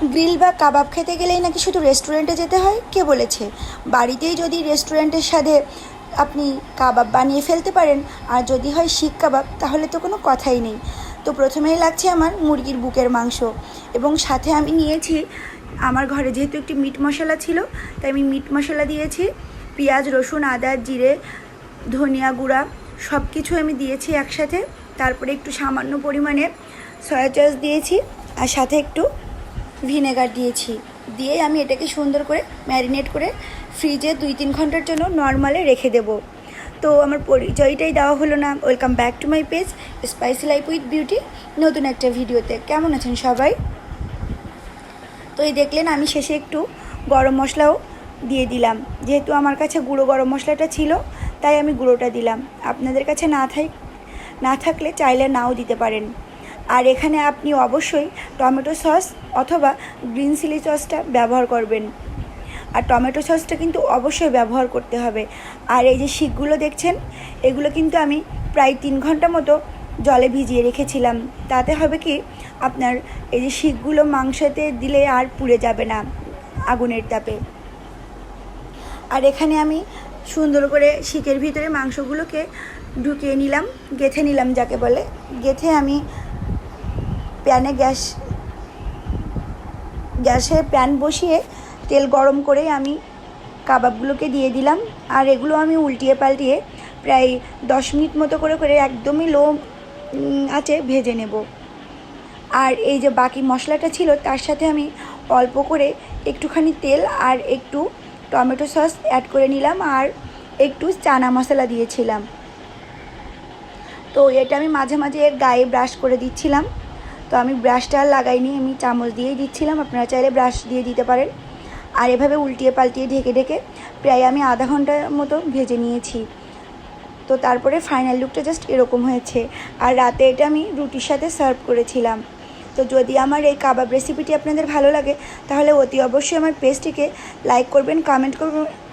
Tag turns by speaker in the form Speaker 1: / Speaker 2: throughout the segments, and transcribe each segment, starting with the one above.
Speaker 1: Grill বা কাবাব খেতে গেলেই নাকি শুধু রেস্টুরেন্টে যেতে হয়? কে বলেছে? বাড়িতেই যদি রেস্টুরেন্টের সাথে আপনি কাবাব বানিয়ে ফেলতে পারেন, আর যদি হয় শিক কাবাব, তাহলে তো কোনো কথাই নেই। তো প্রথমেই লাগছে আমার মুরগির বুকের মাংস। এবং সাথে আমি নিয়েছি, আমার ঘরে যেহেতু একটি মিট মশলা ছিল, তাই আমি মিট মশলা দিয়েছি, পেঁয়াজ, রসুন, আদা, জিরে, ধনিয়া গুঁড়া সব কিছু আমি দিয়েছি একসাথে। তারপরে একটু সামান্য পরিমাণে সয়া সস দিয়েছি, আর সাথে একটু ভিনেগার দিয়েছি। দিয়ে আমি এটাকে সুন্দর করে ম্যারিনেট করে ফ্রিজে দুই তিন ঘণ্টার জন্য নর্মালে রেখে দেবো। তো আমার পরিচয়টাই দেওয়া হলো না। Welcome back to my page, spicy life with beauty, নতুন একটা ভিডিওতে। কেমন আছেন সবাই? তো এই দেখলেন, আমি শেষে একটু গরম মশলাও দিয়ে দিলাম। যেহেতু আমার কাছে গুঁড়ো গরম মশলাটা ছিল, তাই আমি গুঁড়োটা দিলাম। আপনাদের কাছে না থাক না থাকলে চাইলে নাও দিতে পারেন। আর এখানে আপনি অবশ্যই টমেটো সস অথবা গ্রিন চিলি সসটা ব্যবহার করবেন। আর টমেটো সসটা কিন্তু অবশ্যই ব্যবহার করতে হবে। আর এই যে শিকগুলো দেখছেন, এগুলো কিন্তু আমি প্রায় তিন ঘণ্টা মতো জলে ভিজিয়ে রেখেছিলাম। তাতে হবে কি, আপনার এই যে শিকগুলো মাংসতে দিলে আর পুড়ে যাবে না আগুনের তাপে। আর এখানে আমি সুন্দর করে শিকের ভিতরে মাংসগুলোকে ঢুকিয়ে নিলাম, গেথে নিলাম যাকে বলে। গেথে আমি প্যানে গ্যাস গ্যাসে প্যান বসিয়ে তেল গরম করে আমি কাবাবগুলোকে দিয়ে দিলাম। আর এগুলো আমি উল্টিয়ে পাল্টিয়ে প্রায় দশ মিনিট মতো করে করে একদমই লো আছে ভেজে নেব। আর এই যে বাকি মশলাটা ছিল, তার সাথে আমি অল্প করে একটুখানি তেল আর একটু টমেটো সস অ্যাড করে নিলাম আর একটু চানা মশলা দিয়েছিলাম। তো এটা আমি মাঝে মাঝে গায়ে ব্রাশ করে দিচ্ছিলাম। তো আমি ব্রাশটা আর লাগাইনি, আমি চামচ দিয়েই দিচ্ছিলাম, আপনারা চাইলে ব্রাশ দিয়ে দিতে পারেন। আর এভাবে উল্টিয়ে পাল্টিয়ে ঢেকে ঢেকে প্রায় আমি আধা ঘণ্টার মতো ভেজে নিয়েছি। তো তারপরে ফাইনাল লুকটা জাস্ট এরকম হয়েছে। আর রাতে এটা আমি রুটির সাথে সার্ভ করেছিলাম। তো যদি আমার এই কাবাব রেসিপিটি আপনাদের ভালো লাগে, তাহলে অতি অবশ্যই আমার পেজটিকে লাইক করবেন কমেন্ট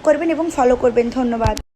Speaker 1: করবেন এবং ফলো করবেন। ধন্যবাদ।